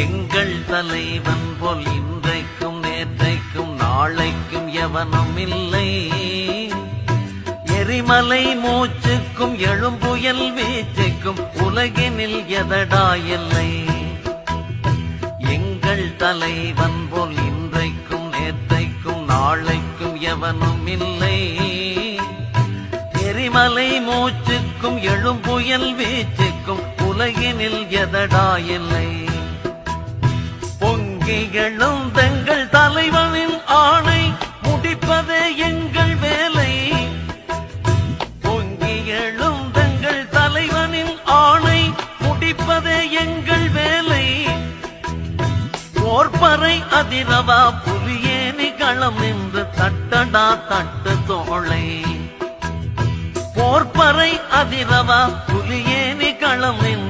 எங்கள் தலைவன் போல் இன்றைக்கும் நேற்றைக்கும் நாளைக்கும் எவனும் இல்லை. எரிமலை மூச்சுக்கும் எழும்புயல் வீச்சுக்கும் உலகினில் எதடா இல்லை. எங்கள் தலைவன் போல் இன்றைக்கும் நேற்றைக்கும் நாளைக்கும் எவனும் இல்லை. எரிமலை மூச்சுக்கும் எழும்புயல் வீச்சுக்கும் உலகினில் எதடா இல்லை. பொங்கி தங்கள் தலைவனின் ஆணை முடிப்பதே எங்கள் வேலை. பொங்கி தங்கள் தலைவனின் ஆணை முடிப்பதே எங்கள் வேலை. போர்பறை அதிரவா புலியேனி களம் நின்று தட்டடா தட்டு தோளை. போர்பறை அதிரவா புலியேனி களம் நின்று